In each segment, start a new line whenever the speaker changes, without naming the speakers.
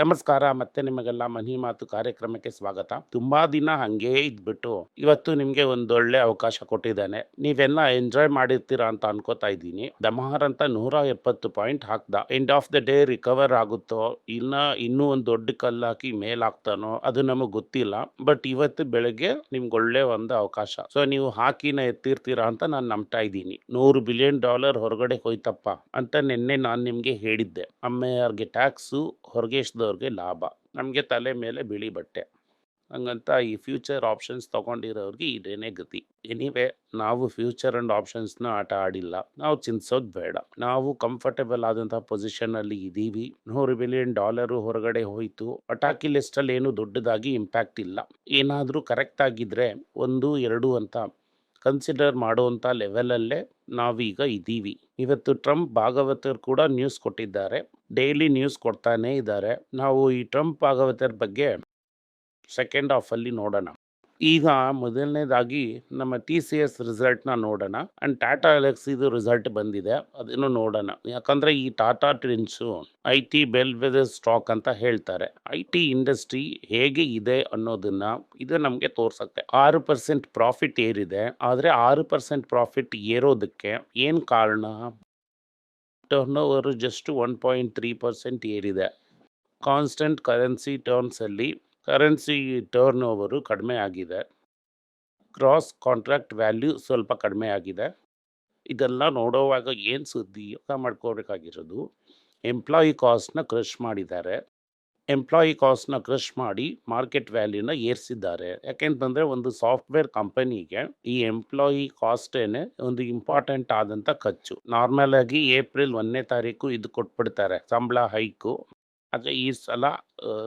ನಮಸ್ಕಾರ, ಮತ್ತೆ ನಿಮಗೆಲ್ಲ ಮನಿ ಮಾತು ಕಾರ್ಯಕ್ರಮಕ್ಕೆ ಸ್ವಾಗತ. ತುಂಬಾ ದಿನ ಹಂಗೆ ಇದ್ಬಿಟ್ಟು ಇವತ್ತು ನಿಮ್ಗೆ ಒಂದೊಳ್ಳೆ ಅವಕಾಶ ಕೊಟ್ಟಿದ್ದಾನೆ. ನೀವೆಲ್ಲ ಎಂಜಾಯ್ ಮಾಡಿರ್ತೀರಾ ಅಂತ ಅನ್ಕೋತಾ ಇದ್ದೀನಿ. ದಮಹರ್ ಅಂತ ನೂರ ಎಪ್ಪತ್ತು point ಹಾಕ್ದ. End of the day recover ಆಗುತ್ತೋ, ಇನ್ನ ಇನ್ನೂ ಒಂದು ದೊಡ್ಡ ಕಲ್ಲಾಕಿ ಮೇಲ್ ಹಾಕ್ತಾನೋ ಅದು ನಮಗೆ ಗೊತ್ತಿಲ್ಲ. ಬಟ್ ಇವತ್ತು ಬೆಳಗ್ಗೆ ನಿಮ್ಗೆ ಒಳ್ಳೆ ಒಂದು ಅವಕಾಶ. ಸೊ ನೀವು ಹಾಕಿನ ಎತ್ತಿರ್ತೀರಾ ಅಂತ ನಾನು ನಂಬ್ತಾ ಇದ್ದೀನಿ. ನೂರು ಬಿಲಿಯನ್ ಡಾಲರ್ ಹೊರಗಡೆ ಹೋಯ್ತಪ್ಪ ಅಂತ ನಿನ್ನೆ ನಾನು ನಿಮ್ಗೆ ಹೇಳಿದ್ದೆ. ಅಮ್ಮೆಯವ್ರಿಗೆ ಟ್ಯಾಕ್ಸು ಹೊರಗೇಶದವ್ರಿಗೆ ಲಾಭ. ನಮಗೆ ತಲೆ ಮೇಲೆ ಬಿಳಿ ಬಟ್ಟೆ. ಹಂಗಂತ ಈ ಫ್ಯೂಚರ್ ಆಪ್ಷನ್ಸ್ ತೊಗೊಂಡಿರೋರಿಗೆ ಇದೇನೇ ಗತಿ. ಎನಿವೆ, ನಾವು ಫ್ಯೂಚರ್ ಅಂಡ್ ಆಪ್ಷನ್ಸ್ನ ಆಟ ಆಡಿಲ್ಲ. ನಾವು ಚಿಂತಿಸೋದು ಬೇಡ. ನಾವು ಕಂಫರ್ಟಬಲ್ ಆದಂಥ ಪೊಸಿಷನಲ್ಲಿ ಇದ್ದೀವಿ ನೂರು ಬಿಲಿಯನ್ ಡಾಲರು ಹೊರಗಡೆ ಹೋಯಿತು. ಅಟಾಕಿ ಲಿಸ್ಟಲ್ಲಿ ಏನು ದೊಡ್ಡದಾಗಿ ಇಂಪ್ಯಾಕ್ಟ್ ಇಲ್ಲ. ಏನಾದರೂ ಕರೆಕ್ಟ್ ಆಗಿದ್ರೆ ಒಂದು, ಎರಡು ಅಂತ. ಕನ್ಸಿಡರ್ ಮಾಡುವಂಥ ಲೆವೆಲಲ್ಲೇ ನಾವೀಗ ಇದ್ದೀವಿ ಇವತ್ತು ಟ್ರಂಪ್ ಭಾಗವತರು ಕೂಡ ನ್ಯೂಸ್ ಕೊಟ್ಟಿದ್ದಾರೆ. ಡೈಲಿ ನ್ಯೂಸ್ ಕೊಡ್ತಾನೇ ಇದ್ದಾರೆ. ನಾವು ಈ ಟ್ರಂಪ್ ಭಾಗವತರ ಬಗ್ಗೆ ಸೆಕೆಂಡ್ ಹಾಫಲ್ಲಿ ನೋಡೋಣ. ಈಗ ಮೊದಲನೇದಾಗಿ ನಮ್ಮ ಟಿ ಸಿ ಎಸ್ ರಿಸಲ್ಟ್ನ ನೋಡೋಣ. ಆ್ಯಂಡ್ ಟಾಟಾ ಎಲೆಕ್ಸಿದು ರಿಸಲ್ಟ್ ಬಂದಿದೆ. ಅದನ್ನು ನೋಡೋಣ. ಯಾಕಂದರೆ ಈ ಟಾಟಾ ಟ್ರಿನ್ಸು I T bellwether stock ಅಂತ ಹೇಳ್ತಾರೆ. ಐ ಟಿ ಇಂಡಸ್ಟ್ರಿ ಹೇಗೆ ಇದೆ ಅನ್ನೋದನ್ನ ಇದು ನಮಗೆ ತೋರಿಸುತ್ತೆ. ಆರು ಪರ್ಸೆಂಟ್ ಪ್ರಾಫಿಟ್ ಏರಿದೆ. ಆದರೆ ಆರು ಪರ್ಸೆಂಟ್ ಪ್ರಾಫಿಟ್ ಏರೋದಕ್ಕೆ ಏನು ಕಾರಣ? Turnover just one point three percent ಏರಿದೆ ಕಾನ್ಸ್ಟೆಂಟ್ ಕರೆನ್ಸಿ ಟರ್ಮ್ಸಲ್ಲಿ ಕರೆನ್ಸಿ ಟರ್ನ್ ಓವರು ಕಡಿಮೆ ಆಗಿದೆ. ಕ್ರಾಸ್ ಕಾಂಟ್ರಾಕ್ಟ್ ವ್ಯಾಲ್ಯೂ ಸ್ವಲ್ಪ ಕಡಿಮೆ ಆಗಿದೆ. ಇದೆಲ್ಲ ನೋಡೋವಾಗ ಏನು ಸುದ್ದಿ ಯೋಗ ಮಾಡ್ಕೋಬೇಕಾಗಿರೋದು ಎಂಪ್ಲಾಯಿ ಕಾಸ್ಟ್ನ ಕ್ರಶ್ ಮಾಡಿದ್ದಾರೆ. ಎಂಪ್ಲಾಯಿ ಕಾಸ್ಟ್ನ ಕ್ರಶ್ ಮಾಡಿ ಮಾರ್ಕೆಟ್ ವ್ಯಾಲ್ಯೂನ ಏರಿಸಿದ್ದಾರೆ. ಯಾಕೆಂತಂದರೆ ಒಂದು ಸಾಫ್ಟ್ವೇರ್ ಕಂಪನಿಗೆ ಈ ಎಂಪ್ಲಾಯಿ ಕಾಸ್ಟೇನೆ ಒಂದು ಇಂಪಾರ್ಟೆಂಟ್ ಆದಂಥ ಖರ್ಚು. ನಾರ್ಮಲ್ ಆಗಿ ಏಪ್ರಿಲ್ ಒಂದನೇ ತಾರೀಕು ಇದು ಕೊಟ್ಬಿಡ್ತಾರೆ. ಸಂಬಳ ಹೈಕು ಆದರೆ ಈ ಸಲ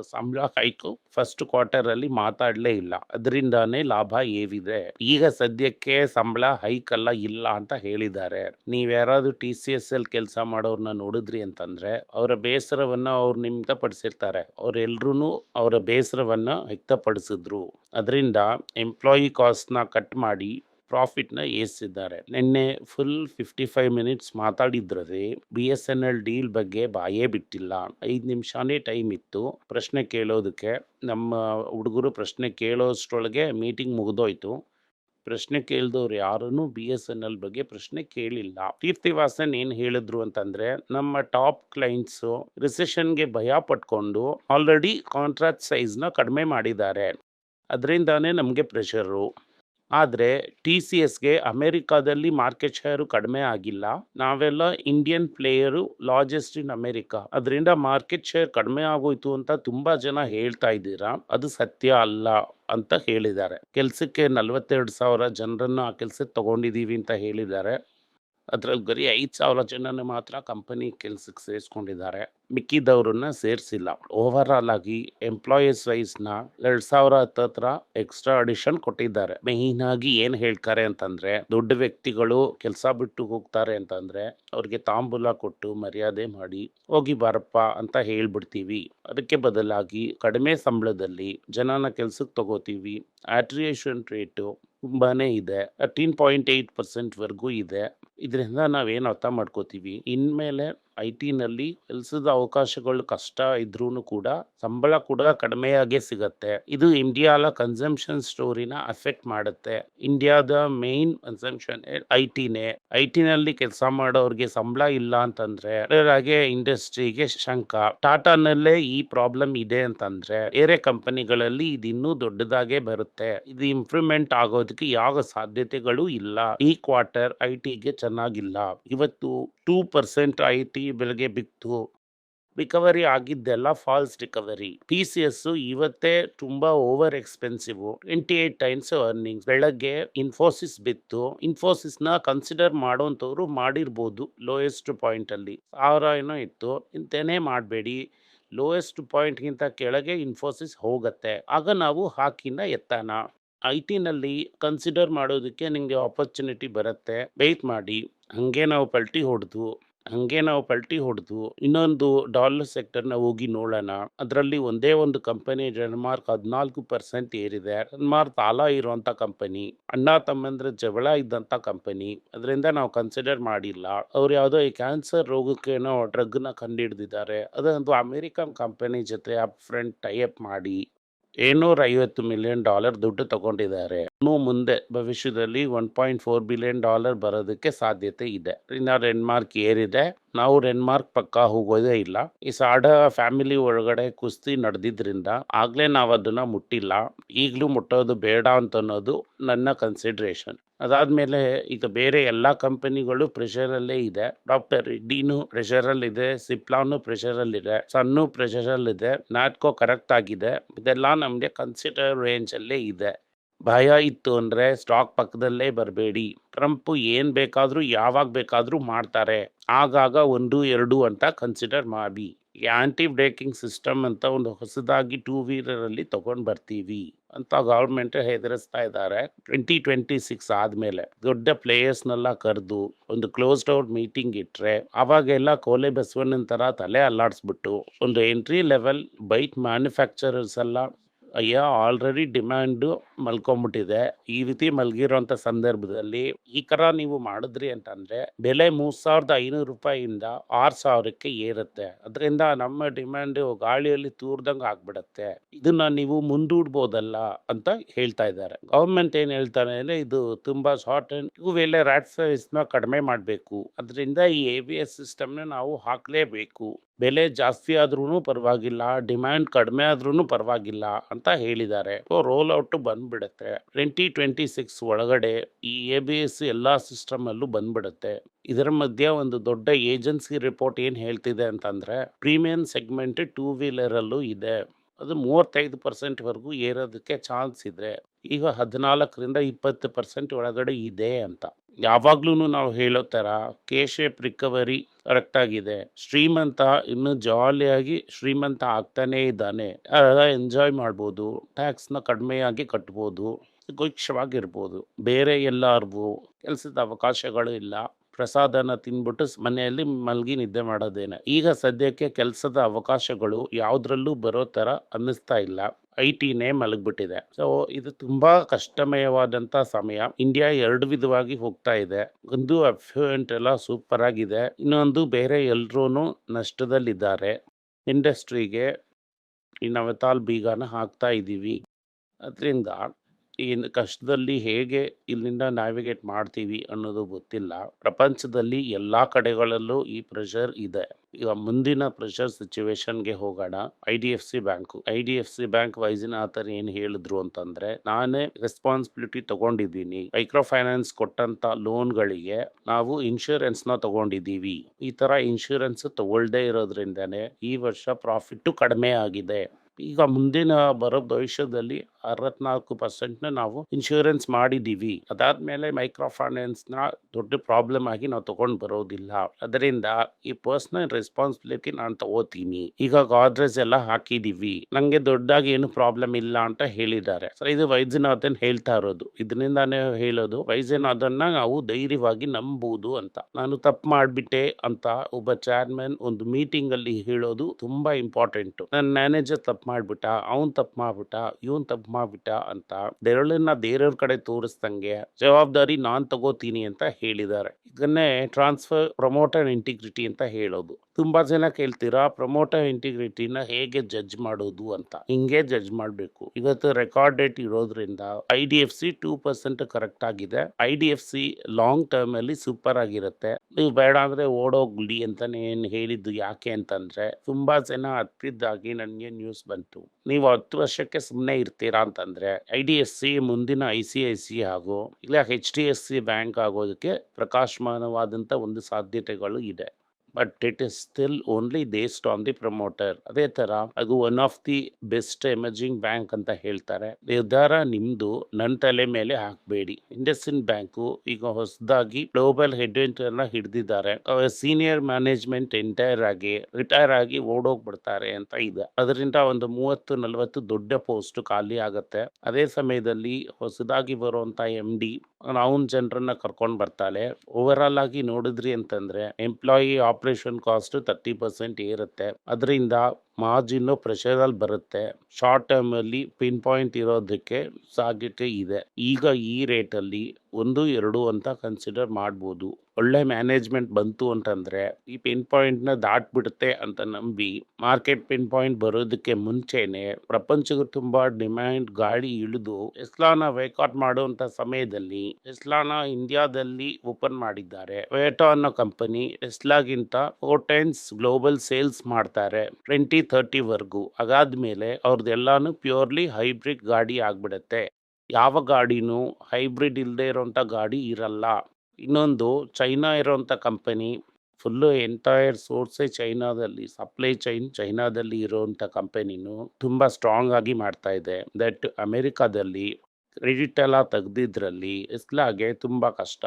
ಸಂಬಳ ಹೈಕು ಫಸ್ಟ್ ಕ್ವಾರ್ಟರಲ್ಲಿ ಮಾತಾಡಲೇ ಇಲ್ಲ. ಅದರಿಂದಾನೇ ಲಾಭ ಏವಿದೆ. ಈಗ ಸದ್ಯಕ್ಕೆ ಸಂಬಳ ಹೈಕ್ ಅಲ್ಲ ಇಲ್ಲ ಅಂತ ಹೇಳಿದ್ದಾರೆ. ನೀವು ಯಾರಾದ್ರೂ ಟಿ ಸಿ ಎಸ್ ಎಲ್ ಕೆಲಸ ಮಾಡೋರ್ನ ನೋಡಿದ್ರಿ ಅಂತಂದ್ರೆ, ಅವರ ಬೇಸರವನ್ನ ಅವ್ರು ನಿಮ್ಗೆ ಪಡಿಸಿರ್ತಾರೆ ಅವರೆಲ್ಲರೂ ಅವರ ಬೇಸರವನ್ನ ವ್ಯಕ್ತಪಡಿಸಿದ್ರು. ಅದರಿಂದ ಎಂಪ್ಲಾಯಿ ಕಾಸ್ಟ್ನ ಕಟ್ ಮಾಡಿ ಪ್ರಾಫಿಟ್ನ ಏರಿಸಿದ್ದಾರೆ. ನಿನ್ನೆ full fifty five minutes ಮಾತಾಡಿದ್ರದೆ, B S N L deal ಬಗ್ಗೆ ಬಾಯೇ ಬಿಟ್ಟಿಲ್ಲ. ಐದು ನಿಮಿಷನೇ ಟೈಮ್ ಇತ್ತು. ಪ್ರಶ್ನೆ ಕೇಳೋದಕ್ಕೆ, ನಮ್ಮ ಹುಡುಗರು ಪ್ರಶ್ನೆ ಕೇಳೋಷ್ಟರೊಳಗೆ ಮೀಟಿಂಗ್ ಮುಗಿದೋಯ್ತು. ಪ್ರಶ್ನೆ ಕೇಳಿದವ್ರು ಯಾರೂ ಬಿ ಎಸ್ ಎನ್ ಎಲ್ ಬಗ್ಗೆ ಪ್ರಶ್ನೆ ಕೇಳಿಲ್ಲ. ಕೀರ್ತಿವಾಸನ್ ಏನು ಹೇಳಿದ್ರು ಅಂತಂದ್ರೆ, ನಮ್ಮ ಟಾಪ್ ಕ್ಲೈಂಟ್ಸು ರಿಸೆಷನ್ಗೆ ಭಯ ಪಟ್ಕೊಂಡು ಆಲ್ರೆಡಿ ಕಾಂಟ್ರಾಕ್ಟ್ ಸೈಜ್ನ ಕಡಿಮೆ ಮಾಡಿದ್ದಾರೆ. ಅದರಿಂದಾನೇ ನಮಗೆ ಪ್ರೆಷರು. ಆದರೆ ಟಿ ಸಿ ಎಸ್ಗೆ ಅಮೇರಿಕಾದಲ್ಲಿ ಮಾರ್ಕೆಟ್ ಶೇರು ಕಡಿಮೆ ಆಗಿಲ್ಲ. ನಾವೆಲ್ಲ Indian player, largest in America. ಅದರಿಂದ ಮಾರ್ಕೆಟ್ ಶೇರ್ ಕಡಿಮೆ ಆಗೋಯ್ತು ಅಂತ ತುಂಬಾ ಜನ ಹೇಳ್ತಾ ಇದ್ದೀರಾ? ಅದು ಸತ್ಯ ಅಲ್ಲ ಅಂತ ಹೇಳಿದ್ದಾರೆ. ಕೆಲಸಕ್ಕೆ ನಲವತ್ತೆರಡು ಸಾವಿರ ಜನರನ್ನು ಆ ಕೆಲಸಕ್ಕೆ ತಗೊಂಡಿದ್ದೀವಿ ಅಂತ ಹೇಳಿದ್ದಾರೆ. ಅದ್ರಲ್ಲಿ ಬರೀ ಐದು ಸಾವಿರ ಜನನ ಮಾತ್ರ ಕಂಪನಿ ಕೆಲ್ಸಕ್ಕೆ ಸೇರಿಸ್ಕೊಂಡಿದ್ದಾರೆ. ಮಿಕ್ಕಿದವ್ರನ್ನ ಸೇರಿಸಿಲ್ಲ. ಓವರ್ ಆಲ್ ಆಗಿ ಎಂಪ್ಲಾಯೀಸ್ ವೈಸ್ನ ಎರಡು ಸಾವಿರ ಹತ್ತತ್ರ ಎಕ್ಸ್ಟ್ರಾ ಅಡಿಷನ್ ಕೊಟ್ಟಿದ್ದಾರೆ. ಮೇಯ್ನ್ ಆಗಿ ಏನ್ ಹೇಳ್ತಾರೆ ಅಂತಂದ್ರೆ, ದೊಡ್ಡ ವ್ಯಕ್ತಿಗಳು ಕೆಲಸ ಬಿಟ್ಟು ಹೋಗ್ತಾರೆ ಅಂತಂದ್ರೆ, ಅವ್ರಿಗೆ ತಾಂಬೂಲ ಕೊಟ್ಟು ಮರ್ಯಾದೆ ಮಾಡಿ ಹೋಗಿ ಬಾರಪ್ಪ ಅಂತ ಹೇಳ್ಬಿಡ್ತೀವಿ. ಅದಕ್ಕೆ ಬದಲಾಗಿ ಕಡಿಮೆ ಸಂಬಳದಲ್ಲಿ ಜನನ ಕೆಲ್ಸಕ್ಕೆ ತಗೋತೀವಿ. ಆಟ್ರಿಯೇಷನ್ ರೇಟು ತುಂಬಾನೇ ಇದೆ. ತರ್ಟೀನ್ ಪಾಯಿಂಟ್ ಏಯ್ಟ್ ಪರ್ಸೆಂಟ್ವರೆಗೂ ಇದೆ. ಇದರಿಂದ ನಾವೇನು ಅರ್ಥ ಮಾಡ್ಕೋತೀವಿ? ಇನ್ಮೇಲೆ ಐ ಟಿನಲ್ಲಿ ಕೆಲಸದ ಅವಕಾಶಗಳು ಕಷ್ಟ ಇದ್ರೂ ಕೂಡ ಸಂಬಳ ಕೂಡ ಕಡಿಮೆಯಾಗೇ ಸಿಗತ್ತೆ. ಇದು ಇಂಡಿಯಾದ ಕನ್ಸಂಪ್ಷನ್ ಸ್ಟೋರಿನ ಅಫೆಕ್ಟ್ ಮಾಡುತ್ತೆ. ಇಂಡಿಯಾದ ಮೇನ್ ಕನ್ಸಂಪ್ಷನ್ ಐ ಟಿನೇ ಐ ಟಿನಲ್ಲಿ ಕೆಲಸ ಮಾಡೋರಿಗೆ ಸಂಬಳ ಇಲ್ಲ ಅಂತಂದ್ರೆ, ಹಾಗೆ ಇಂಡಸ್ಟ್ರಿಗೆ ಶಂಕ. ಟಾಟಾನಲ್ಲೇ ಈ ಪ್ರಾಬ್ಲಮ್ ಇದೆ ಅಂತಂದ್ರೆ, ಬೇರೆ ಕಂಪನಿಗಳಲ್ಲಿ ಇದು ಇನ್ನೂ ದೊಡ್ಡದಾಗೆ ಬರುತ್ತೆ. ಇದು ಇಂಪ್ರೂವ್ಮೆಂಟ್ ಆಗೋದಕ್ಕೆ ಯಾವ ಸಾಧ್ಯತೆಗಳು ಇಲ್ಲ. ಈ ಕ್ವಾರ್ಟರ್ ಐ ಟಿಗೆ ಚೆನ್ನಾಗಿಲ್ಲ. ಇವತ್ತು ಟೂ ಪರ್ಸೆಂಟ್ ಐ ಟಿ ಬೆಳಗ್ಗೆ ಬಿತ್ತು recovery ಆಗಿದ್ದೆಲ್ಲ false recovery P C S ಇವತ್ತೇ ತುಂಬ over expensive twenty eight times earnings ಬೆಳಗ್ಗೆ ಇನ್ಫೋಸಿಸ್ ಬಿತ್ತು. ಇನ್ಫೋಸಿಸ್ನ ಕನ್ಸಿಡರ್ ಮಾಡೋಂಥವ್ರು ಮಾಡಿರ್ಬೋದು ಲೋಯೆಸ್ಟ್ ಪಾಯಿಂಟ್ ಅಲ್ಲಿ. ಸಾವಿರ ಏನೋ ಇತ್ತು. ಇಂತೇನೇ ಮಾಡಬೇಡಿ. ಲೋಯೆಸ್ಟ್ ಪಾಯಿಂಟ್ಗಿಂತ ಕೆಳಗೆ ಇನ್ಫೋಸಿಸ್ ಹೋಗುತ್ತೆ. ಆಗ ನಾವು ಹಾಕಿನ ಎತ್ತಾನ. ಐ ಟಿನಲ್ಲಿ ಕನ್ಸಿಡರ್ ಮಾಡೋದಕ್ಕೆ ನಿಮಗೆ ಆಪರ್ಚುನಿಟಿ ಬರುತ್ತೆ. ವೆಯ್ಟ್ ಮಾಡಿ. ಹಾಗೆ ನಾವು ಪಲ್ಟಿ ಹೊಡೆದು ಹಂಗೆ ನಾವು ಪಲ್ಟಿ ಹೊಡೆದು ಇನ್ನೊಂದು ಡಾಲರ್ ಸೆಕ್ಟರ್ನ ಹೋಗಿ ನೋಡೋಣ. ಅದರಲ್ಲಿ ಒಂದೇ ಒಂದು ಕಂಪನಿ ಡೆನ್ಮಾರ್ಕ್ ಹದಿನಾಲ್ಕು ಪರ್ಸೆಂಟ್ ಏರಿದೆ. ಡೆನ್ಮಾರ್ಕ್ ತಾಲ ಇರುವಂಥ ಕಂಪನಿ, ಅಣ್ಣ ತಮ್ಮಂದ್ರೆ ಜಗಳ ಇದ್ದಂಥ ಕಂಪನಿ, ಅದರಿಂದ ನಾವು ಕನ್ಸಿಡರ್ ಮಾಡಿಲ್ಲ. ಅವ್ರು ಯಾವುದೋ ಈ ಕ್ಯಾನ್ಸರ್ ರೋಗಕ್ಕೇನೋ ಡ್ರಗ್ನ ನ ಕಂಡುಹಿಡಿದಿದ್ದಾರೆ. ಅದೊಂದು ಅಮೆರಿಕನ್ ಕಂಪನಿ ಜೊತೆ ಅಪ್ ಫ್ರಂಟ್ ಟೈಅಪ್ ಮಾಡಿ ಏಳ್ನೂರ ಐವತ್ತು ಮಿಲಿಯನ್ ಡಾಲರ್ ದುಡ್ಡು ತಗೊಂಡಿದ್ದಾರೆ. ಇನ್ನು ಮುಂದೆ ಭವಿಷ್ಯದಲ್ಲಿ one point four billion dollar ಬರೋದಕ್ಕೆ ಸಾಧ್ಯತೆ ಇದೆ. ಇನ್ನು ಡೆನ್ಮಾರ್ಕ್ ಏರಿದೆ. ನಾವು ಡೆನ್ಮಾರ್ಕ್ ಪಕ್ಕ ಹೋಗೋದೇ ಇಲ್ಲ. ಈ ಸಾಡ ಫ್ಯಾಮಿಲಿ ಒಳಗಡೆ ಕುಸ್ತಿ ನಡೆದಿದ್ರಿಂದ ಆಗ್ಲೇ ನಾವು ಅದನ್ನ ಮುಟ್ಟಿಲ್ಲ. ಈಗಲೂ ಮುಟ್ಟೋದು ಬೇಡ ಅಂತ ಅನ್ನೋದು ನನ್ನ ಕನ್ಸಿಡ್ರೇಷನ್ ಅದಾದ್ಮೇಲೆ ಈಗ ಬೇರೆ ಎಲ್ಲ ಕಂಪನಿಗಳು ಪ್ರೆಷರಲ್ಲೇ ಇದೆ. ಡಾಕ್ಟರ್ ರೆಡ್ಡಿನೂ ಪ್ರೆಷರಲ್ಲಿದೆ ಸಿಪ್ಲಾನು ಪ್ರೆಷರ್ ಅಲ್ಲಿ ಇದೆ ಸನ್ನು ಪ್ರೆಷರಲ್ಲಿದೆ ನಾಟ್ಕೋ ಕರೆಕ್ಟ್ ಆಗಿದೆ. ಇದೆಲ್ಲ ನಮಗೆ ಕನ್ಸಿಡರ್ ರೇಂಜ್ ಅಲ್ಲೇ ಇದೆ. ಭಯ ಇತ್ತು ಅಂದರೆ ಸ್ಟಾಕ್ ಪಕ್ಕದಲ್ಲೇ ಬರಬೇಡಿ. ಟ್ರಂಪ್ ಏನು ಬೇಕಾದರೂ, ಯಾವಾಗ ಬೇಕಾದರೂ ಮಾಡ್ತಾರೆ. ಆಗಾಗ ಒಂದು, ಎರಡು ಅಂತ ಕನ್ಸಿಡರ್ ಮಾಡಿ. ಈ ಆಂಟಿ ಬ್ರೇಕಿಂಗ್ ಸಿಸ್ಟಮ್ ಅಂತ ಒಂದು ಹೊಸದಾಗಿ ಟೂ ವೀಲರಲ್ಲಿ ತಗೊಂಡ್ ಬರ್ತೀವಿ. ಅಂತ ಗೌರ್ಮೆಂಟ್ ಹೆದರಿಸ್ತಾ ಇದ್ದಾರೆ ಟ್ವೆಂಟಿ ಟ್ವೆಂಟಿ ಸಿಕ್ಸ್ ಆದ್ಮೇಲೆ ದೊಡ್ಡ ಪ್ಲೇಯರ್ಸ್ನೆಲ್ಲ ಕರೆದು ಒಂದು ಕ್ಲೋಸ್ಡ್ ಔಟ್ ಮೀಟಿಂಗ್ ಇಟ್ಟರೆ ಅವಾಗೆಲ್ಲ ಕೋಲೆ ಬಸವಣ್ಣನ ತರ ತಲೆ ಅಲ್ಲಾಡಿಸ್ಬಿಟ್ಟು ಒಂದು ಎಂಟ್ರಿ ಲೆವೆಲ್ ಬೈಕ್ ಮ್ಯಾನುಫ್ಯಾಕ್ಚರರ್ಸ್ ಎಲ್ಲ ಅಯ್ಯ ಆಲ್ರೆಡಿ ಡಿಮ್ಯಾಂಡ್ ಮಲ್ಕೊಂಡ್ಬಿಟ್ಟಿದೆ ಈ ರೀತಿ ಮಲಗಿರೋಂಥ ಸಂದರ್ಭದಲ್ಲಿ ಈ ಥರ ನೀವು ಮಾಡಿದ್ರಿ ಅಂತಂದ್ರೆ ಬೆಲೆ ಮೂರು ಸಾವಿರದ ಐನೂರು ರೂಪಾಯಿಯಿಂದ ಆರು ಸಾವಿರಕ್ಕೆ ಏರುತ್ತೆ. ಅದರಿಂದ ನಮ್ಮ ಡಿಮ್ಯಾಂಡ್ ಗಾಳಿಯಲ್ಲಿ ತೂರ್ದಂಗೆ ಆಗ್ಬಿಡತ್ತೆ. ಇದನ್ನ ನೀವು ಮುಂದೂಡ್ಬೋದಲ್ಲ ಅಂತ ಹೇಳ್ತಾ ಇದ್ದಾರೆ. ಗವರ್ಮೆಂಟ್ ಏನು ಹೇಳ್ತಾರೆ ಅಂದ್ರೆ ಇದು ತುಂಬಾ ಶಾರ್ಟ್ ಅಂಡ್ ಟೂ ವೇಲೆ ರ್ಯಾಟ್ನ ಕಡಿಮೆ ಮಾಡಬೇಕು. ಅದರಿಂದ ಈ ಎ ಬಿ ಎಸ್ ಸಿಸ್ಟಮ್ನ ನಾವು ಹಾಕ್ಲೇಬೇಕು. ಬೆಲೆ ಜಾಸ್ತಿ ಆದ್ರೂ ಪರವಾಗಿಲ್ಲ, ಡಿಮ್ಯಾಂಡ್ ಕಡಿಮೆ ಆದ್ರೂ ಪರವಾಗಿಲ್ಲ ಅಂತ ಹೇಳಿದ್ದಾರೆ. ರೋಲ್ ಔಟ್ ಬಂದ್ಬಿಡುತ್ತೆ. ಟ್ವೆಂಟಿ ಟ್ವೆಂಟಿ ಸಿಕ್ಸ್ ಒಳಗಡೆ ಈ ಎ ಬಿ ಎಸ್ ಎಲ್ಲಾ ಸಿಸ್ಟಮ್ ಅಲ್ಲೂ ಬಂದ್ಬಿಡುತ್ತೆ. ಇದರ ಮಧ್ಯೆ ಒಂದು ದೊಡ್ಡ ಏಜೆನ್ಸಿ ರಿಪೋರ್ಟ್ ಏನ್ ಹೇಳ್ತಿದೆ ಅಂತಂದ್ರೆ ಪ್ರೀಮಿಯಂ ಸೆಗ್ಮೆಂಟ್ ಟೂ ವೀಲರ್ ಅಲ್ಲೂ ಇದೆ. ಅದು ಮೂವತ್ತೈದು ಪರ್ಸೆಂಟ್ ವರೆಗೂ ಏರೋದಕ್ಕೆ ಚಾನ್ಸ್ ಇದ್ರೆ, ಈಗ ಹದಿನಾಲ್ಕರಿಂದ ಇಪ್ಪತ್ತು ಪರ್ಸೆಂಟ್ ಒಳಗಡೆ ಇದೆ ಅಂತ. ಯಾವಾಗ್ಲೂ ನಾವು ಹೇಳೋ ತರ ಕೇಶೇಪ್ ರಿಕವರಿ ಕರೆಕ್ಟ್ ಆಗಿದೆ. ಶ್ರೀಮಂತ ಇನ್ನು ಜಾಲಿಯಾಗಿ ಶ್ರೀಮಂತ ಆಗ್ತಾನೇ ಇದ್ದಾನೆ. ಎಂಜಾಯ್ ಮಾಡ್ಬೋದು ಟ್ಯಾಕ್ಸ್ನ ಕಡಿಮೆಯಾಗಿ ಕಟ್ಬೋದು ಗೋಕ್ಷವಾಗಿರ್ಬೋದು ಬೇರೆ ಎಲ್ಲಾರ್ಗೂ ಕೆಲಸದ ಅವಕಾಶಗಳು ಇಲ್ಲ. ಪ್ರಸಾದನ ತಿನ್ಬಿಟ್ಟು ಮನೆಯಲ್ಲಿ ಮಲಗಿ ನಿದ್ದೆ ಮಾಡೋದೇನೆ. ಈಗ ಸದ್ಯಕ್ಕೆ ಕೆಲಸದ ಅವಕಾಶಗಳು ಯಾವುದ್ರಲ್ಲೂ ಬರೋ ಥರ ಅನ್ನಿಸ್ತಾ ಇಲ್ಲ. ಐ ಟಿನೇ ಮಲಗಿಬಿಟ್ಟಿದೆ. ಸೊ ಇದು ತುಂಬಾ ಕಷ್ಟಮಯವಾದಂತ ಸಮಯ. ಇಂಡಿಯಾ ಎರಡು ವಿಧವಾಗಿ ಹೋಗ್ತಾ ಇದೆ. ಒಂದು ಅಫ್ಲುಯೆಂಟ್ ಎಲ್ಲ ಸೂಪರ್ ಆಗಿದೆ. ಇನ್ನೊಂದು ಬೇರೆ ಎಲ್ರೂ ನಷ್ಟದಲ್ಲಿದ್ದಾರೆ. ಇಂಡಸ್ಟ್ರಿಗೆ ಈ ನವತಾಲ್ ಬೀಗನ ಹಾಕ್ತಾ ಇದ್ದೀವಿ ಅದರಿಂದ ಈ ಕಷ್ಟದಲ್ಲಿ ಹೇಗೆ ಇಲ್ಲಿಂದ ನ್ಯಾವಿಗೇಟ್ ಮಾಡ್ತೀವಿ ಅನ್ನೋದು ಗೊತ್ತಿಲ್ಲ. ಪ್ರಪಂಚದಲ್ಲಿ ಎಲ್ಲ ಕಡೆಗಳಲ್ಲೂ ಈ ಪ್ರೆಷರ್ ಇದೆ. ಈಗ ಮುಂದಿನ ಪ್ರೆಷರ್ ಸಿಚುವೇಶನ್ಗೆ ಹೋಗೋಣ. I D F C bank I D F C bank Vaidyanathan ಏನು ಹೇಳಿದ್ರು ಅಂತಂದ್ರೆ, ನಾನೇ ರೆಸ್ಪಾನ್ಸಿಬಿಲಿಟಿ ತಗೊಂಡಿದ್ದೀನಿ. ಮೈಕ್ರೋ ಫೈನಾನ್ಸ್ ಕೊಟ್ಟಂತ ಲೋನ್ಗಳಿಗೆ ನಾವು ಇನ್ಶೂರೆನ್ಸ್ನ ತಗೊಂಡಿದ್ದೀವಿ. ಈ ತರ ಇನ್ಶೂರೆನ್ಸ್ ತಗೊಳ್ದೇ ಇರೋದ್ರಿಂದನೇ ಈ ವರ್ಷ ಪ್ರಾಫಿಟ್ ಕಡಿಮೆ ಆಗಿದೆ. ಈಗ ಮುಂದಿನ ಬರೋ ಭವಿಷ್ಯದಲ್ಲಿ ಅರವತ್ನಾಲ್ಕು ಪರ್ಸೆಂಟ್ನ ನಾವು ಇನ್ಶೂರೆನ್ಸ್ ಮಾಡಿದ್ದೀವಿ. ಅದಾದ್ಮೇಲೆ ಮೈಕ್ರೋ ಫೈನಾನ್ಸ್ನ ದೊಡ್ಡ ಪ್ರಾಬ್ಲಮ್ ಆಗಿ ನಾವು ತಗೊಂಡ್ ಬರೋದಿಲ್ಲ. ಅದರಿಂದ ಈ ಪರ್ಸನಲ್ ರೆಸ್ಪಾನ್ಸಿಬಿಲಿಟಿ ನಾನು ತಗೋತೀನಿ. ಈಗ ಗಾದ್ರೇಜ್ ಎಲ್ಲ ಹಾಕಿದೀವಿ ನಂಗೆ ದೊಡ್ಡದಾಗಿ ಏನು ಪ್ರಾಬ್ಲಮ್ ಇಲ್ಲ ಅಂತ ಹೇಳಿದ್ದಾರೆ. ಸರ್, ಇದು ವೈದ್ಯನಾಥನ್ ಹೇಳ್ತಾ ಇರೋದು. ಇದರಿಂದಾನೇ ಹೇಳೋದು, ವೈದ್ಯನಾಥನ್ನ ನಾವು ಧೈರ್ಯವಾಗಿ ನಂಬುವುದು ಅಂತ. ನಾನು ತಪ್ಪು ಮಾಡ್ಬಿಟ್ಟೆ ಅಂತ ಒಬ್ಬ ಚೇರ್ಮನ್ ಒಂದು ಮೀಟಿಂಗ್ ಅಲ್ಲಿ ಹೇಳೋದು ತುಂಬಾ ಇಂಪಾರ್ಟೆಂಟ್ ನನ್ನ ಮ್ಯಾನೇಜರ್ ತಪ್ಪು ಮಾಡ್ಬಿಟ್ಟ, ಅವನ್ ತಪ್ಪು ಮಾಡ್ಬಿಟ್ಟ, ಇವನು ತಪ್ಪು ಮಾಡ್ಬಿಟ್ಟ ಅಂತ ಬೆರಳನ್ನ ಬೇರೆಯವ್ರ ಕಡೆ ತೋರಿಸ್ದಂಗೆ ಜವಾಬ್ದಾರಿ ನಾನು ತಗೋತೀನಿ ಅಂತ ಹೇಳಿದ್ದಾರೆ. ಇದನ್ನೇ ಟ್ರಾನ್ಸ್ಫರ್ ಪ್ರಮೋಟರ್ ಇಂಟಿಗ್ರಿಟಿ ಅಂತ ಹೇಳೋದು. ತುಂಬಾ ಜನ ಕೇಳ್ತೀರಾ, ಪ್ರಮೋಟರ್ ಇಂಟಿಗ್ರಿಟಿನ ಹೇಗೆ ಜಡ್ಜ್ ಮಾಡೋದು ಅಂತ? ಹಿಂಗೆ ಜಡ್ಜ್ ಮಾಡಬೇಕು. ಇವತ್ತು ರೆಕಾರ್ಡ್ ಡೇಟ್ ಇರೋದ್ರಿಂದ I D F C two percent correct ಆಗಿದೆ. I D F C long term ಅಲ್ಲಿ ಸೂಪರ್ ಆಗಿರುತ್ತೆ. ನೀವು ಬೇಡ ಅಂದ್ರೆ ಓಡೋಗ್ಲಿ ಅಂತ ಏನ್ ಹೇಳಿದ್ದು ಯಾಕೆ ಅಂತಂದ್ರೆ, ತುಂಬಾ ಜನ ಹತ್ತಿದ್ದಾಗಿ ನನಗೆ ನ್ಯೂಸ್ ಬಂತು. ನೀವು ಹತ್ತು ವರ್ಷಕ್ಕೆ ಸುಮ್ಮನೆ ಇರ್ತೀರಾ ಅಂತಂದ್ರೆ, ಐ ಡಿ ಎಫ್ ಸಿ ಮುಂದಿನ ಐ ಸಿ ಐ ಸಿ ಹಾಗೂ ಇಲ್ಲ H D F C bank ಆಗೋದಕ್ಕೆ ಪ್ರಕಾಶಮಾನವಾದಂತ ಒಂದು ಸಾಧ್ಯತೆಗಳು ಇದೆ. But it is still only based on the promoter ಅದೇ ತರ, ಅದು one of the best emerging bank ಅಂತ ಹೇಳ್ತಾರೆ. ನಿರ್ಧಾರ ನಿಮ್ದು ನನ್ನ ತಲೆ ಮೇಲೆ ಹಾಕಬೇಡಿ. ಇಂಡಸ್ಇನ್ ಬ್ಯಾಂಕು ಈಗ ಹೊಸದಾಗಿ ಗ್ಲೋಬಲ್ ಹೆಡ್ನ ಹಿಡಿದಿದ್ದಾರೆ. ಸೀನಿಯರ್ ಮ್ಯಾನೇಜ್ಮೆಂಟ್ ಎಂಟೈರ್ ಆಗಿ ರಿಟೈರ್ ಆಗಿ ಓಡೋಗ್ಬಿಡ್ತಾರೆ ಅಂತ ಇದೆ. ಅದರಿಂದ ಒಂದು ಮೂವತ್ತು, ನಲವತ್ತು ದೊಡ್ಡ ಪೋಸ್ಟ್ ಖಾಲಿ ಆಗುತ್ತೆ. ಅದೇ ಸಮಯದಲ್ಲಿ ಹೊಸದಾಗಿ ಬರುವಂತ ಎಂ ಡಿ ಅವನ್ ಜನರನ್ನ ಕರ್ಕೊಂಡ್ ಬರ್ತಾಳೆ. ಓವರ್ ಆಲ್ ಆಗಿ ನೋಡಿದ್ರಿ ಅಂತಂದ್ರೆ employee operation cost thirty percent ಏರುತ್ತೆ. ಅದರಿಂದ ಮಾರ್ಜಿನ್ ಪ್ರೆಷರ್ ಅಲ್ಲಿ ಬರುತ್ತೆ. ಶಾರ್ಟ್ ಟರ್ಮ್ ಅಲ್ಲಿ ಪಿನ್ ಪಾಯಿಂಟ್ ಇರೋದಕ್ಕೆ ಸಾಧ್ಯತೆ ಇದೆ. ಈಗ ಈ ರೇಟ್ ಅಲ್ಲಿ ಒಂದು, ಎರಡು ಅಂತ ಕನ್ಸಿಡರ್ ಮಾಡ್ಬೋದು. ಒಳ್ಳೆ ಮ್ಯಾನೇಜ್ಮೆಂಟ್ ಬಂತು ಅಂತಂದರೆ, ಈ ಪಿನ್ ಪಾಯಿಂಟ್ನ ದಾಟ್ಬಿಡುತ್ತೆ ಅಂತ ನಂಬಿ ಮಾರ್ಕೆಟ್ ಪಿನ್ ಪಾಯಿಂಟ್ ಬರೋದಕ್ಕೆ ಮುಂಚೆನೆ ಪ್ರಪಂಚಕ್ಕೆ ತುಂಬ ಡಿಮ್ಯಾಂಡ್ ಗಾಡಿ ಇಳಿದು ಎಸ್ಲಾನ ವೇಕೌಟ್ ಮಾಡುವಂತ ಸಮಯದಲ್ಲಿ ಎಸ್ಲಾನ ಇಂಡಿಯಾದಲ್ಲಿ ಓಪನ್ ಮಾಡಿದ್ದಾರೆ. ವೇಟೋ ಅನ್ನೋ ಕಂಪನಿ ಎಸ್ಲಾಗಿಂತ ಫೋರ್ ಟೈಮ್ಸ್ ಗ್ಲೋಬಲ್ ಸೇಲ್ಸ್ ಮಾಡ್ತಾರೆ ಟ್ವೆಂಟಿ ತರ್ಟಿವರೆಗೂ ಅದಾದ್ಮೇಲೆ ಅವ್ರದ್ದೆಲ್ಲಾನು ಪ್ಯೂರ್ಲಿ ಹೈಬ್ರಿಡ್ ಗಾಡಿ ಆಗ್ಬಿಡತ್ತೆ. ಯಾವ ಗಾಡಿನೂ ಹೈಬ್ರಿಡ್ ಇಲ್ಲದೆ ಇರೋಂಥ ಗಾಡಿ ಇರಲ್ಲ. ಇನ್ನೊಂದು ಚೈನಾ ಇರೋಂಥ ಕಂಪನಿ ಫುಲ್ಲು ಎಂಟೈರ್ ಸೋರ್ಸೇ ಚೈನಾದಲ್ಲಿ ಸಪ್ಲೈ ಚೈನ್ ಚೈನಾದಲ್ಲಿ ಇರೋಂಥ ಕಂಪನಿನೂ ತುಂಬ ಸ್ಟ್ರಾಂಗ್ ಆಗಿ ಮಾಡ್ತಾ ಇದೆ. ದಟ್ ಅಮೆರಿಕಾದಲ್ಲಿ ಕ್ರೆಡಿಟ್ ಎಲ್ಲ ತೆಗ್ದಿದ್ರಲ್ಲಿ, ಇಸ್ಲಾಗೆ ತುಂಬ ಕಷ್ಟ.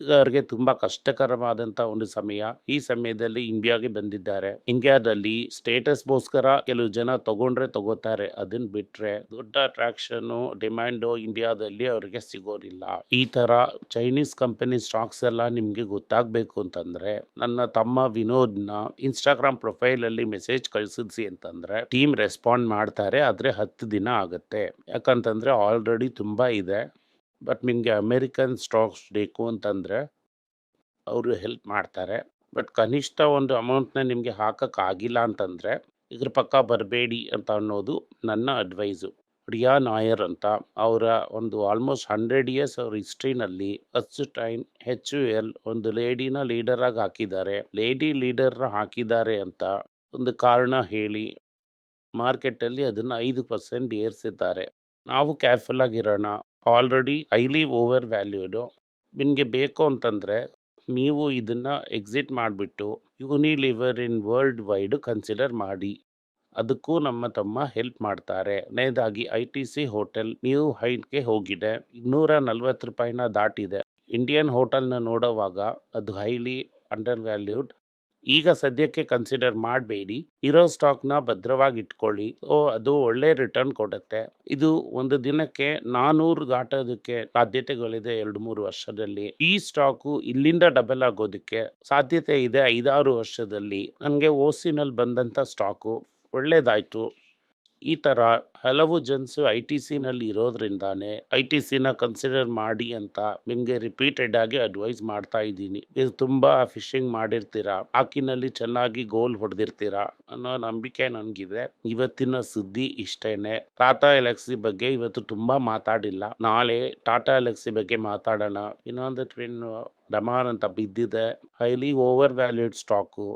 ಅವ್ರಿಗೆ ತುಂಬಾ ಕಷ್ಟಕರವಾದಂತ ಒಂದು ಸಮಯ ಈ ಸಮಯದಲ್ಲಿ ಇಂಡಿಯಾಗೆ ಬಂದಿದ್ದಾರೆ. ಇಂಡಿಯಾದಲ್ಲಿ ಸ್ಟೇಟಸ್ ಗೋಸ್ಕರ ಕೆಲವು ಜನ ತಗೊಂಡ್ರೆ ತಗೋತಾರೆ. ಅದನ್ನ ಬಿಟ್ರೆ ದೊಡ್ಡ ಅಟ್ರಾಕ್ಷನ್ ಡಿಮ್ಯಾಂಡ್ ಇಂಡಿಯಾದಲ್ಲಿ ಅವರಿಗೆ ಸಿಗೋದಿಲ್ಲ. ಈ ತರ ಚೈನೀಸ್ ಕಂಪನಿ ಸ್ಟಾಕ್ಸ್ ಎಲ್ಲ ನಿಮ್ಗೆ ಗೊತ್ತಾಗ್ಬೇಕು ಅಂತಂದ್ರೆ, ನನ್ನ ತಮ್ಮ ವಿನೋದ್ನ ಇನ್ಸ್ಟಾಗ್ರಾಮ್ ಪ್ರೊಫೈಲ್ ಅಲ್ಲಿ ಮೆಸೇಜ್ ಕಳಿಸಿದ್ಸಿ ಅಂತಂದ್ರೆ ಟೀಮ್ ರೆಸ್ಪಾಂಡ್ ಮಾಡ್ತಾರೆ. ಆದ್ರೆ ಹತ್ತು ದಿನ ಆಗುತ್ತೆ. ಯಾಕಂತಂದ್ರೆ ಆಲ್ರೆಡಿ ತುಂಬಾ ಇದೆ. ಬಟ್ ನಿಮಗೆ ಅಮೇರಿಕನ್ ಸ್ಟಾಕ್ಸ್ ಬೇಕು ಅಂತಂದರೆ ಅವರು ಹೆಲ್ಪ್ ಮಾಡ್ತಾರೆ. ಬಟ್ ಕನಿಷ್ಠ ಒಂದು ಅಮೌಂಟ್ನ ನಿಮಗೆ ಹಾಕೋಕ್ಕಾಗಿಲ್ಲ ಅಂತಂದರೆ ಇದ್ರ ಪಕ್ಕ ಬರಬೇಡಿ ಅಂತ ಅನ್ನೋದು ನನ್ನ ಅಡ್ವೈಸು. ರಿಯಾ ನಾಯರ್ ಅಂತ ಅವರ ಒಂದು ಆಲ್ಮೋಸ್ಟ್ ಹಂಡ್ರೆಡ್ ಇಯರ್ಸ್ ಅವ್ರ ಹಿಸ್ಟ್ರಿನಲ್ಲಿ first time H U L ಒಂದು ಲೇಡಿನ ಲೀಡರ್ ಆಗಿ ಹಾಕಿದ್ದಾರೆ. ಲೇಡಿ ಲೀಡರ್ ಹಾಕಿದ್ದಾರೆ ಅಂತ ಒಂದು ಕಾರಣ ಹೇಳಿ ಮಾರ್ಕೆಟಲ್ಲಿ ಅದನ್ನು ಐದು ಪರ್ಸೆಂಟ್ ಏರಿಸಿದ್ದಾರೆ. ನಾವು ಕೇರ್ಫುಲ್ ಆಗಿರೋಣ. ಆಲ್ರೆಡಿ ಹೈಲಿ ಓವರ್ ವ್ಯಾಲ್ಯೂಡು ನಿಮಗೆ ಬೇಕು ಅಂತಂದರೆ ನೀವು ಇದನ್ನು ಎಕ್ಸಿಟ್ ಮಾಡಿಬಿಟ್ಟು Unilever in world wide consider ಮಾಡಿ. ಅದಕ್ಕೂ ನಮ್ಮ ತಮ್ಮ ಹೆಲ್ಪ್ ಮಾಡ್ತಾರೆ. ನೇದಾಗಿ I T C hotel new ಹೈಟ್ಗೆ ಹೋಗಿದೆ. ಇನ್ನೂರ ನಲ್ವತ್ತು ರೂಪಾಯಿನ ದಾಟಿದೆ. ಇಂಡಿಯನ್ ಹೋಟೆಲ್ನ ನೋಡೋವಾಗ ಅದು ಹೈಲಿ ಅಂಡರ್ ವ್ಯಾಲ್ಯೂಡ್ ಈಗ ಸದ್ಯಕ್ಕೆ ಕನ್ಸಿಡರ್ ಮಾಡಬೇಡಿ. ಇರೋ ಸ್ಟಾಕ್ನ ಭದ್ರವಾಗಿ ಇಟ್ಕೊಳ್ಳಿ ಓ, ಅದು ಒಳ್ಳೆ ರಿಟರ್ನ್ ಕೊಡುತ್ತೆ. ಇದು ಒಂದು ದಿನಕ್ಕೆ ನಾನೂರು ದಾಟೋದಕ್ಕೆ ಸಾಧ್ಯತೆಗಳಿದೆ ಎರಡು ಮೂರು ವರ್ಷದಲ್ಲಿ. ಈ ಸ್ಟಾಕು ಇಲ್ಲಿಂದ ಡಬಲ್ ಆಗೋದಕ್ಕೆ ಸಾಧ್ಯತೆ ಇದೆ ಐದಾರು ವರ್ಷದಲ್ಲಿ. ನನಗೆ ಓಸಿನಲ್ಲಿ ಬಂದಂಥ ಸ್ಟಾಕು ಒಳ್ಳೇದಾಯ್ತು. ಈ ಥರ ಹಲವು ಜನ್ಸು ಐ ಟಿ ಸಿನಲ್ಲಿ ಇರೋದ್ರಿಂದಾನೇ ಐ ಟಿ ಸಿನ ಕನ್ಸಿಡರ್ ಮಾಡಿ ಅಂತ ನಿಮಗೆ ರಿಪೀಟೆಡ್ ಆಗಿ ಅಡ್ವೈಸ್ ಮಾಡ್ತಾ ಇದ್ದೀನಿ. ಇದು ತುಂಬ ಫಿಶಿಂಗ್ ಮಾಡಿರ್ತೀರಾ? ಆಕಿನಲ್ಲಿ ಚೆನ್ನಾಗಿ ಗೋಲ್ ಹೊಡೆದಿರ್ತೀರಾ? ಅನ್ನೋ ನಂಬಿಕೆ ನನಗಿದೆ. ಇವತ್ತಿನ ಸುದ್ದಿ ಇಷ್ಟೇನೆ. ಟಾಟಾ ಎಲೆಕ್ಸಿ ಬಗ್ಗೆ ಇವತ್ತು ತುಂಬ ಮಾತಾಡಿಲ್ಲ. ನಾಳೆ ಟಾಟಾ ಎಲೆಕ್ಸಿ ಬಗ್ಗೆ ಮಾತಾಡೋಣ. ಇನ್ನೊಂದು ಟ್ವಿನ್ ಡಮಾರ್ ಅಂತ ಬಿದ್ದಿದೆ. ಹೈಲಿ ಓವರ್ ವ್ಯಾಲ್ಯೂಡ್ ಸ್ಟಾಕು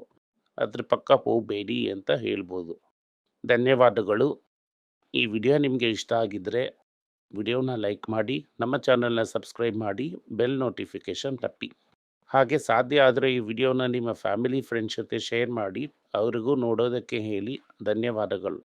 ಅದ್ರ ಪಕ್ಕ ಹೋಗಬೇಡಿ ಅಂತ ಹೇಳ್ಬೋದು. ಧನ್ಯವಾದಗಳು. ಈ ವಿಡಿಯೋ ನಿಮಗೆ ಇಷ್ಟ ಆಗಿದ್ದರೆ ವಿಡಿಯೋನ ಲೈಕ್ ಮಾಡಿ, ನಮ್ಮ ಚಾನಲ್ನ ಸಬ್ಸ್ಕ್ರೈಬ್ ಮಾಡಿ, ಬೆಲ್ ನೋಟಿಫಿಕೇಷನ್ ತಪ್ಪಿ. ಹಾಗೆ ಸಾಧ್ಯ ಆದರೆ ಈ ವಿಡಿಯೋನ ನಿಮ್ಮ ಫ್ಯಾಮಿಲಿ, ಫ್ರೆಂಡ್ಸ್ ಜೊತೆ ಶೇರ್ ಮಾಡಿ, ಅವರಿಗೂ ನೋಡೋದಕ್ಕೆ ಹೇಳಿ ಧನ್ಯವಾದಗಳು.